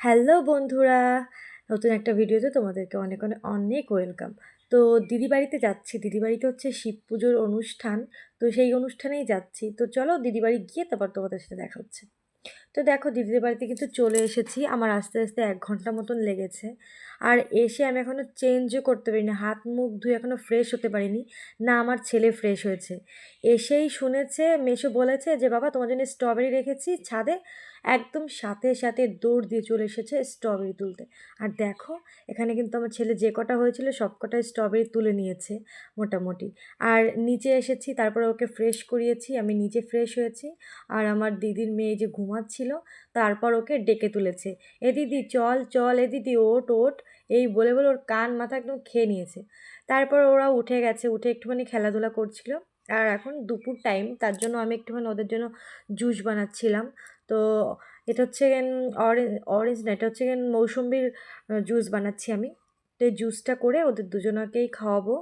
Hello বন্ধুরা, নতুন একটা ভিডিওতে তোমাদেরকে অনেক অনেক অনেক ওয়েলকাম। তো দিদি বাড়িতে যাচ্ছি, দিদি বাড়িতে হচ্ছে শিব পুজোর অনুষ্ঠান, তো সেই অনুষ্ঠানেই যাচ্ছি। তো চলো দিদি বাড়ি গিয়ে তারপর তোমাদের সাথে দেখা হচ্ছে। তো দেখো দিদিদের বাড়িতে কিন্তু চলে এসেছি, আমার আস্তে আস্তে এক ঘণ্টা মতন লেগেছে। আর এসে আমি এখনও চেঞ্জও করতে পারিনি, হাত মুখ ধুয়ে এখনও ফ্রেশ হতে পারিনি, না আমার ছেলে ফ্রেশ হয়েছে। এসেই শুনেছে মেশো বলেছে যে, বাবা তোমার জন্য স্ট্রবেরি রেখেছি, ছাদে একদম সাথে সাথে দৌড় দিয়ে চলে এসেছে স্ট্রবেরি তুলতে। আর দেখো, এখানে কিন্তু আমার ছেলে যে কটা হয়েছিল সব কটাই স্ট্রবেরি তুলে নিয়েছে মোটামুটি। আর নিচে এসেছি, তারপরে ওকে ফ্রেশ করিয়েছি, আমি নিজে ফ্রেশ হয়েছি। আর আমার দিদির মেয়ে যে ঘুমাচ্ছিল, তারপর ওকে ডেকে তুলেছে। এ দিদি, চল চল, এ দিদি ওট ওট এই বলে বলে ওর কান, মাথা একদম খেয়ে নিয়েছে। তারপর ওরা উঠে গেছে, উঠে একটুখানি খেলাধুলা করছিল। আর এখন দুপুর টাইম তার জন্য আমি একটুখানি ওদের জন্য জুস বানাচ্ছিলাম। তো এটা হচ্ছে অরেঞ্জ অরেঞ্জ না, এটা হচ্ছে মৌসুম্বির জুস বানাচ্ছি আমি। তো এই জুসটা করে ওদের দুজনাকেই খাওয়াবো।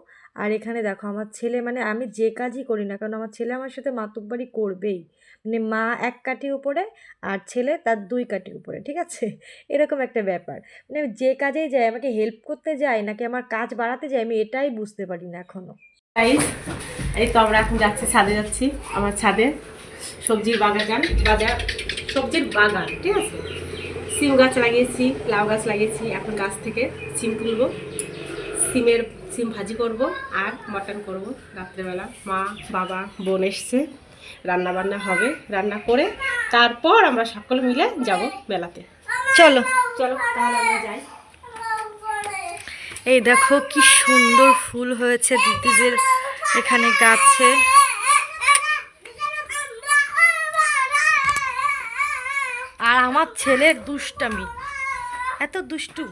আর এখানে দেখো আমার ছেলে মানে আমি যে কাজই করি না কারণ আমার ছেলে আমার সাথে মাতুব্বারি করবেই। মানে মা এক কাঠি উপরে আর ছেলে তার দুই কাঠি উপরে, ঠিক আছে? এরকম একটা ব্যাপার। মানে আমি যে কাজেই যাই, আমাকে হেল্প করতে যাই নাকি আমার কাজ বাড়াতে যাই আমি এটাই বুঝতে পারি না এখনও এই তো আমরা এখন যাচ্ছি, ছাদে যাচ্ছি, আমার ছাদে সবজির বাগান, বাজার। সবজির বাগান, ঠিক আছে? সিম গাছ লাগিয়েছি, লাউ গাছ লাগিয়েছি, এখন গাছ থেকে সিম তুলবো, সিমের সিম ভাজি করব আর মটন করব। রাত্রেবেলা মা, বাবা, বোন এসছে রান্না বান্না হবে, রান্না করে তারপর আমরা সকলে মিলে যাব মেলাতে চলো। চলো, তাহলে আমরা যাই। এই দেখো কি সুন্দর ফুল হয়েছে দিদিদের এখানে গাছে। আমার ছেলের দুষ্টামি। এত দুষ্টু।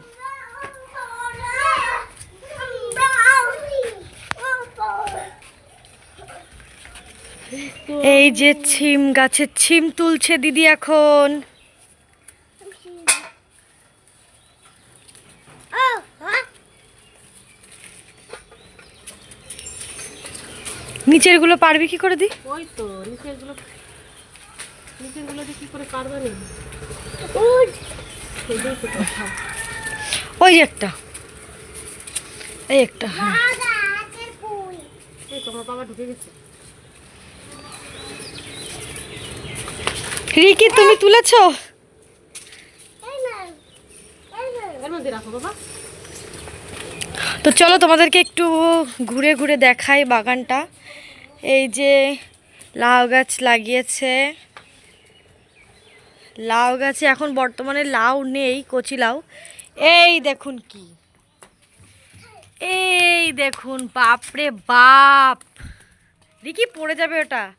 এই যে ছিম গাছের ছিম তুলছে দিদি এখন। নিচেরগুলো পারবি কি করে দি? ওই তো, নিচেরগুলো নিচেরগুলো দিয়ে কী করে পারবে না সেটাই তো কথা। ওই একটা। এই একটা হ্যাঁ। এই তোমার বাবা ঢুকে গেছে। রিকি তুমি তুলেছো? এর মধ্যে রাখো বাবা। তো চলো তোমাদেরকে একটু ঘুরে ঘুরে দেখাই বাগানটা। এই যে লাউ গাছ লাগিয়েছে। লাউ গাছে এখন বর্তমানে লাউ নেই, কচি লাউ। এই দেখুন কি। এই দেখুন, বাপরে বাপ। দেখি পড়ে যাবে ওটা।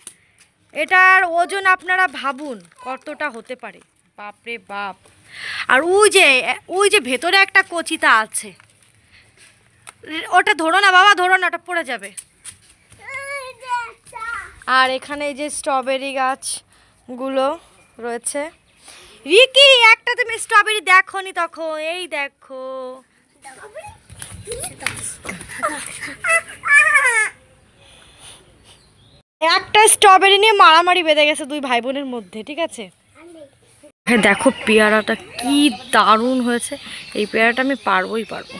এটার ওজন আপনারা ভাবুন, কতটা হতে পারে। বাপরে বাপ। আর ওই যে ওই যে ভেতরে একটা কচিতা আছে। ওটা ধরো না বাবা, ধরো না, ওটা পড়ে যাবে। আর এখানে এই যে স্ট্রবেরি গাছগুলো রয়েছে। রিকি, একটা তুমি স্ট্রবেরি দেখো নি তখন, এই দেখো। একটা স্ট্রবেরি নিয়ে মারামারি বেঁধে গেছে দুই ভাই বোনের মধ্যে, ঠিক আছে? হ্যাঁ দেখো পেয়ারাটা কি দারুণ হয়েছে। এই পেয়ারাটা আমি পারবোই পারব।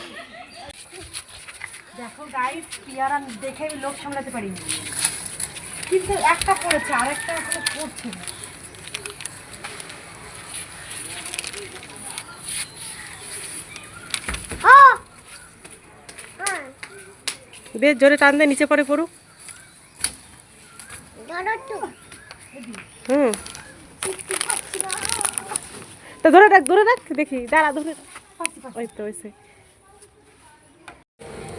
দেখো গাইস পেয়ারা দেখে আমি লোক সামলাতে পারি কিন্তু একটা পড়েছে আর একটা এখনও পড়ছে না বেশ জোরে টান দে, নিচে পড়ে পড়ুক। হুম। তো ধরে রাখ ধরে রাখ, দেখি, দাঁড়া, ধরে ওই তো ওইসে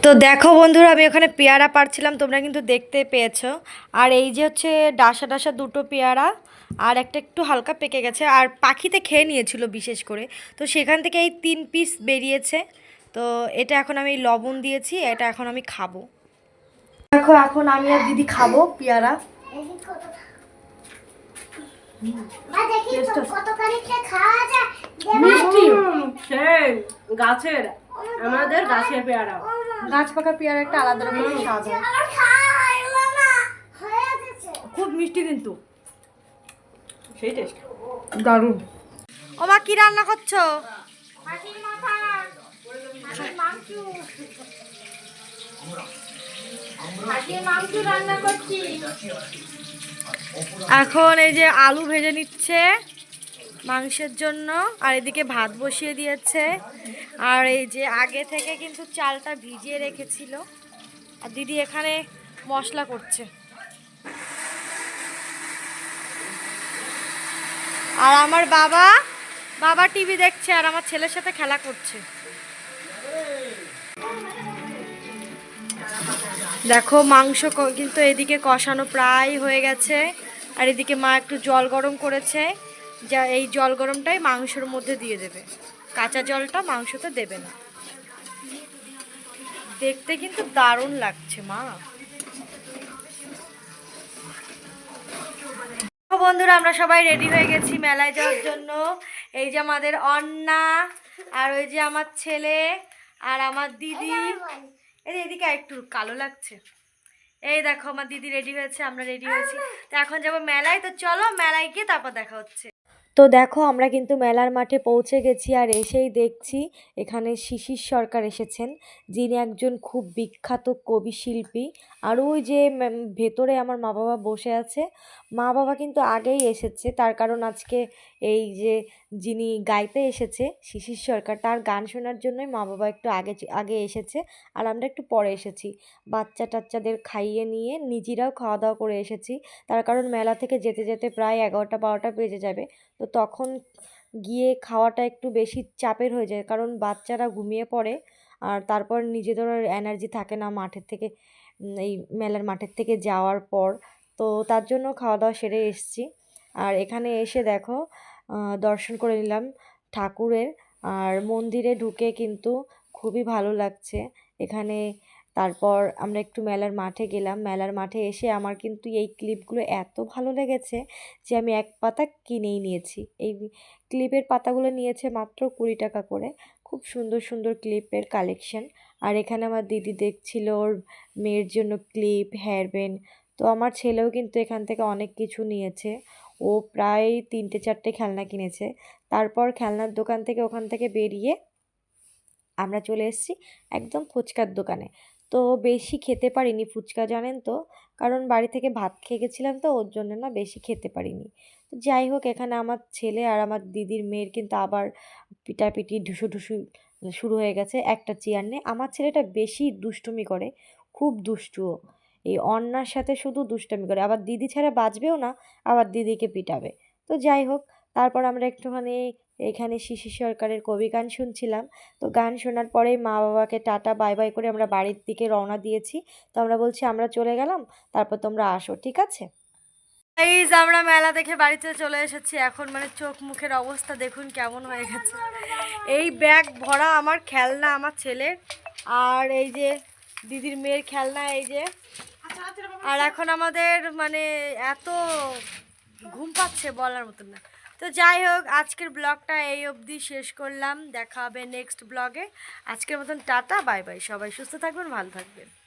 তো দেখো বন্ধুরা, আমি ওখানে পেয়ারা পারছিলাম তোমরা কিন্তু দেখতে পেয়েছ। আর এই যে হচ্ছে ডাসা ডাসা দুটো পেয়ারা, আর একটা একটু হালকা পেকে গেছে, আর পাখিতে খেয়ে নিয়েছিল বিশেষ করে। তো সেখান থেকে এই তিন পিস বেরিয়েছে। তো এটা এখন আমি লবণ দিয়েছি এটা এখন আমি খাব। দেখো এখন আমি আর দিদি খাব পেয়ারা। গাছের আমাদের গাছের পেয়ারা। গাছ পাকা পেয়ারা একটা আলাদা রকমের স্বাদ খুব মিষ্টি কিন্তু। সেই টেস্ট দারুণ। ও মা কি রান্না করছ? মাথা হাতির মাংস হাতির মাংস রান্না করছি এখন এই যে আলু ভেজে নিচ্ছে মাংসের জন্য, আর এদিকে ভাত বসিয়ে দিয়েছে। আর এই যে আগে থেকে কিন্তু চালটা ভিজিয়ে রেখেছিল। আর দিদি এখানে মশলা করছে। আর আমার বাবা বাবা টিভি দেখছে আর আমার ছেলের সাথে খেলা করছে। দেখো, মাংস কিন্তু এদিকে কষানো প্রায় হয়ে গেছে। আর এদিকে মা একটু জল গরম করেছে। যা, এই জল গরমটাই মাংসের মধ্যে দিয়ে দেবে। কাঁচা জলটা মাংসতে দেবে না। দেখতে কিন্তু দারুণ লাগছে মা। বন্ধুরা, আমরা সবাই রেডি হয়ে গেছি মেলায় যাওয়ার জন্য। এই যে আমাদের অন্না, আর ওই যে আমার ছেলে, আর আমার দিদি। এই এদিকে একটু কালো লাগছে। এই দেখো আমার দিদি রেডি হয়েছে আমরা রেডি হয়েছি। তো এখন যাব মেলায় তো চলো মেলায় গিয়ে তারপর দেখা হচ্ছে। তো দেখো আমরা কিন্তু মেলার মাঠে পৌঁছে গেছি আর এসেই দেখছি এখানে শিশির সরকার এসেছেন। যিনি একজন খুব বিখ্যাত কবি শিল্পী আর ওই যে ভেতরে আমার মা বাবা বসে আছে। মা বাবা কিন্তু আগেই এসেছে। তার কারণ আজকে এই যে, যিনি গাইতে এসেছে, শিশির সরকার, তার গান শোনার জন্যই মা বাবা একটু আগে আগে এসেছে আর আমরা একটু পরে এসেছি। বাচ্চা টাচ্চাদের খাইয়ে নিয়ে নিজেরাও খাওয়া দাওয়া করে এসেছি। তার কারণ মেলা থেকে যেতে যেতে প্রায় এগারোটা, বারোটা বেজে যাবে। তো তখন গিয়ে খাওয়াটা একটু বেশি চাপের হয়ে যায়। কারণ বাচ্চারা ঘুমিয়ে পড়ে আর তারপর নিজেদেরও এনার্জি থাকে না মাঠের থেকে। এই মেলার মাঠের থেকে যাওয়ার পর। তো তার জন্য খাওয়া দাওয়া সেরে এসছি। আর এখানে এসে দেখো দর্শন করে নিলাম ঠাকুরের। আর মন্দিরে ঢুকে কিন্তু খুবই ভালো লাগছে। এখানে তারপর আমরা একটু মেলার মাঠে গেলাম। মেলার মাঠে এসে আমার কিন্তু এই ক্লিপগুলো এত ভালো লেগেছে যে আমি এক পাতা কিনেই নিয়েছি। এই ক্লিপের পাতাগুলো নিয়েছে মাত্র কুড়ি টাকা করে। খুব সুন্দর সুন্দর ক্লিপের কালেকশন। আর এখানে আমার দিদি দেখছিল ওর মেয়ের জন্য ক্লিপ হেয়ার ব্যান্ড তো আমার ছেলেও কিন্তু এখান থেকে অনেক কিছু নিয়েছে। ও প্রায় তিনটে, চারটে খেলনা কিনেছে। তারপর খেলনার দোকান থেকে ওখান থেকে বেরিয়ে আমরা চলে এসেছি একদম ফুচকার দোকানে। তো বেশি খেতে পারিনি ফুচকা, জানেন তো? কারণ বাড়ি থেকে ভাত খেয়ে গেছিলাম তো, ওর জন্য না বেশি খেতে পারিনি। তো যাই হোক, এখানে আমার ছেলে আর আমার দিদির মেয়ের কিন্তু আবার পিটাপিটি ঢুসু ঢুসু শুরু হয়ে গেছে একটা চেয়ার নিয়ে। আমার ছেলেটা বেশি দুষ্টুমি করে, খুব দুষ্টুও এই অন্যার সাথে শুধু দুষ্টামি করে, আবার দিদি ছাড়া বাঁচবেও না, আবার দিদিকে পিটাবে। তো যাই হোক, তারপর আমরা একটুখানি এখানে শিশির সরকারের কবি গান শুনছিলাম। তো গান শোনার পরেই মা বাবাকে টাটা, বাই বাই করে আমরা বাড়ির দিকে রওনা দিয়েছি। তো আমরা বলছি, আমরা চলে গেলাম, তারপর তোমরা আসো, ঠিক আছে? আমরা মেলা দেখে বাড়িতে চলে এসেছি। এখন মানে চোখ মুখের অবস্থা দেখুন কেমন হয়ে গেছে। এই ব্যাগ ভরা আমার খেলনা আমার ছেলের আর এই যে দিদির মেয়ের খেলনা, এই যে। আর এখন আমাদের মানে এত ঘুম পাচ্ছে বলার মতন না। তো যাই হোক, আজকের ব্লগটা এই অবধি শেষ করলাম। দেখা হবে নেক্সট ব্লগে। আজকের মতন টাটা, বাই বাই। সবাই সুস্থ থাকবেন, ভালো থাকবেন।